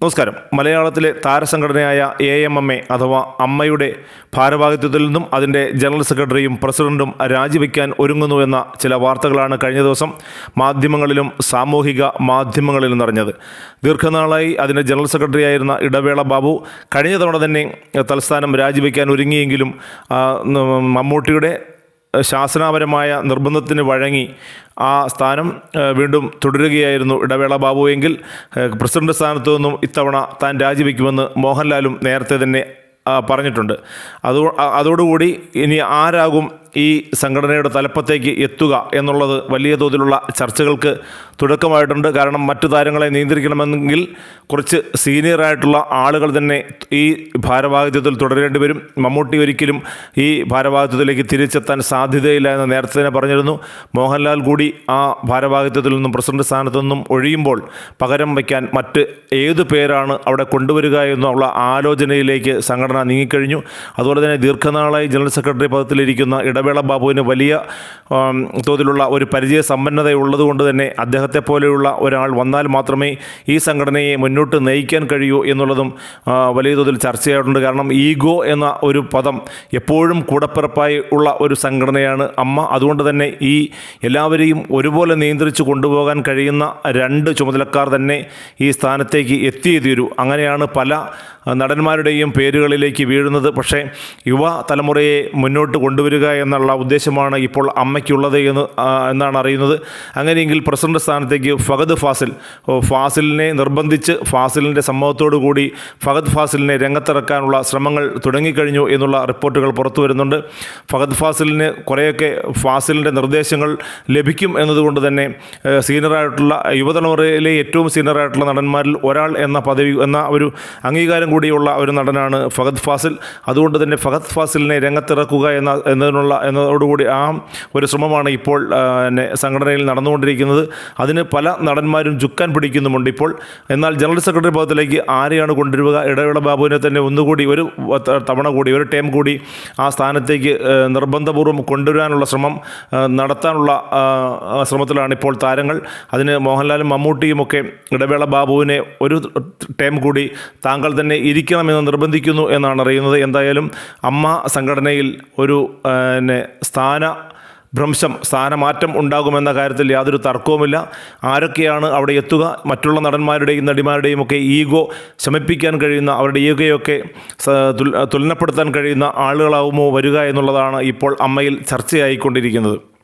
നമസ്കാരം. മലയാളത്തിലെ താരസംഘടനയായ എ എം എം എ അഥവാ അമ്മയുടെ ഭാരവാഹിത്വത്തിൽ നിന്നും അതിന്റെ ജനറൽ സെക്രട്ടറിയും പ്രസിഡന്റും രാജിവെക്കാൻ ഒരുങ്ങുന്നുവെന്ന ചില വാർത്തകളാണ് കഴിഞ്ഞ ദിവസം മാധ്യമങ്ങളിലും സാമൂഹിക മാധ്യമങ്ങളിലും നിറഞ്ഞത്. ദീർഘനാളായി അതിന്റെ ജനറൽ സെക്രട്ടറി ആയിരുന്ന ഇടവേള ബാബു കഴിഞ്ഞ തവണ തന്നെ തലസ്ഥാനം രാജിവെക്കാൻ ഒരുങ്ങിയെങ്കിലും മമ്മൂട്ടിയുടെ ശാസനാപരമായ നിർബന്ധത്തിന് വഴങ്ങി ആ സ്ഥാനം വീണ്ടും തുടരുകയായിരുന്നു ഇടവേള ബാബുവെങ്കിൽ പ്രസിഡന്റ് സ്ഥാനത്തു നിന്നും ഇത്തവണ താൻ രാജിവെക്കുമെന്ന് മോഹൻലാലും നേരത്തെ തന്നെ പറഞ്ഞിട്ടുണ്ട്. അതോ അതോടുകൂടി ഇനി ആരാകും ഈ സംഘടനയുടെ തലപ്പത്തേക്ക് എത്തുക എന്നുള്ളത് വലിയ തോതിലുള്ള ചർച്ചകൾക്ക് തുടക്കമായിട്ടുണ്ട്. കാരണം മറ്റു താരങ്ങളെ നിയന്ത്രിക്കണമെങ്കിൽ കുറച്ച് സീനിയറായിട്ടുള്ള ആളുകൾ തന്നെ ഈ ഭാരവാഹിത്വത്തിൽ തുടരേണ്ടി വരും. മമ്മൂട്ടി ഒരിക്കലും ഈ ഭാരവാഹിത്വത്തിലേക്ക് തിരിച്ചെത്താൻ സാധ്യതയില്ല എന്ന് നേരത്തെ തന്നെ പറഞ്ഞിരുന്നു. മോഹൻലാൽ കൂടി ആ ഭാരവാഹിത്വത്തിൽ നിന്നും പ്രസിഡന്റ് സ്ഥാനത്തു നിന്നും ഒഴിയുമ്പോൾ പകരം വയ്ക്കാൻ മറ്റ് ഏത് പേരാണ് അവിടെ കൊണ്ടുവരിക എന്നുള്ള ആലോചനയിലേക്ക് സംഘടന നീങ്ങിക്കഴിഞ്ഞു. അതുപോലെ തന്നെ ദീർഘനാളായി ജനറൽ സെക്രട്ടറി പദത്തിലിരിക്കുന്ന ഇടവേള ബാബുവിന് വലിയ തോതിലുള്ള ഒരു പരിചയ സമ്പന്നത ഉള്ളതുകൊണ്ട് തന്നെ അദ്ദേഹത്തെ പോലെയുള്ള ഒരാൾ വന്നാൽ മാത്രമേ ഈ സംഘടനയെ മുന്നോട്ട് നയിക്കാൻ കഴിയൂ എന്നുള്ളതും വലിയ തോതിൽ ചർച്ചയായിട്ടുണ്ട്. കാരണം ഈഗോ എന്ന ഒരു പദം എപ്പോഴും കൂടപ്പിറപ്പായി ഉള്ള ഒരു സംഘടനയാണ് അമ്മ. അതുകൊണ്ട് തന്നെ ഈ എല്ലാവരെയും ഒരുപോലെ നിയന്ത്രിച്ച് കൊണ്ടുപോകാൻ കഴിയുന്ന രണ്ട് ചുമതലക്കാർ തന്നെ ഈ സ്ഥാനത്തേക്ക് എത്തിയേ തീരൂ അങ്ങനെയാണ് പല നടന്മാരുടെയും പേരുകളിലേക്ക് വീഴുന്നത്. പക്ഷേ യുവ തലമുറയെ മുന്നോട്ട് കൊണ്ടുവരിക എന്നുള്ള ഉദ്ദേശമാണ് ഇപ്പോൾ അമ്മയ്ക്കുള്ളത് എന്ന് എന്നാണ് അറിയുന്നത്. അങ്ങനെയെങ്കിൽ പ്രസിഡന്റ് സ്ഥാനത്തേക്ക് ഫഹദ് ഫാസിൽ ഫാസിലിനെ നിർബന്ധിച്ച് ഫാസിലിന്റെ സമ്മതത്തോടു കൂടി ഫഹദ് ഫാസിലിനെ രംഗത്തിറക്കാനുള്ള ശ്രമങ്ങൾ തുടങ്ങിക്കഴിഞ്ഞു എന്നുള്ള റിപ്പോർട്ടുകൾ പുറത്തു വരുന്നുണ്ട്. ഫഹദ് ഫാസിലിന് കുറേയൊക്കെ ഫാസിലിന്റെ നിർദ്ദേശങ്ങൾ ലഭിക്കും എന്നതുകൊണ്ട് തന്നെ സീനിയറായിട്ടുള്ള യുവതലമുറയിലെ ഏറ്റവും സീനിയറായിട്ടുള്ള നടന്മാരിൽ ഒരാൾ എന്ന പദവി എന്ന ഒരു അംഗീകാരം കൂടിയുള്ള ഒരു നടനാണ് ഫഹദ് ഫാസിൽ. അതുകൊണ്ട് തന്നെ ഫഹദ് ഫാസിലിനെ രംഗത്തിറക്കുക എന്ന എന്നതിനുള്ള എന്നതോടുകൂടി ആ ഒരു ശ്രമമാണ് ഇപ്പോൾ സംഘടനയിൽ നടന്നുകൊണ്ടിരിക്കുന്നത്. അതിന് പല നടന്മാരും ചുക്കാൻ പിടിക്കുന്നുമുണ്ട് ഇപ്പോൾ. എന്നാൽ ജനറൽ സെക്രട്ടറി പദത്തിലേക്ക് ആരെയാണ് കൊണ്ടുവരിക? ഇടവേള ബാബുവിനെ തന്നെ ഒന്നുകൂടി ഒരു തവണ കൂടി ഒരു ടൈം കൂടി ആ സ്ഥാനത്തേക്ക് നിർബന്ധപൂർവം കൊണ്ടുവരാനുള്ള ശ്രമം നടത്താനുള്ള ശ്രമത്തിലാണ് ഇപ്പോൾ താരങ്ങൾ. അതിന് മോഹൻലാലും മമ്മൂട്ടിയുമൊക്കെ ഇടവേള ബാബുവിനെ ഒരു ടൈം കൂടി താങ്കൾ തന്നെ ഇരിക്കണമെന്ന് നിർബന്ധിക്കുന്നു എന്നാണ് അറിയുന്നത്. എന്തായാലും അമ്മ സംഘടനയിൽ ഒരു ആ, പിന്നെ സ്ഥാന ഭ്രംശം സ്ഥാനമാറ്റം ഉണ്ടാകുമെന്ന കാര്യത്തിൽ യാതൊരു തർക്കവുമില്ല. ആരൊക്കെയാണ് അവിടെ എത്തുക? മറ്റുള്ള നടന്മാരുടെയും നടിമാരുടെയും ഒക്കെ ഈഗോ ശമിപ്പിക്കാൻ കഴിയുന്ന അവരുടെ ഈഗയൊക്കെ തുലനപ്പെടുത്താൻ കഴിയുന്ന ആളുകളാവുമോ വരിക എന്നുള്ളതാണ് ഇപ്പോൾ അമ്മയിൽ ചർച്ചയായിക്കൊണ്ടിരിക്കുന്നത്.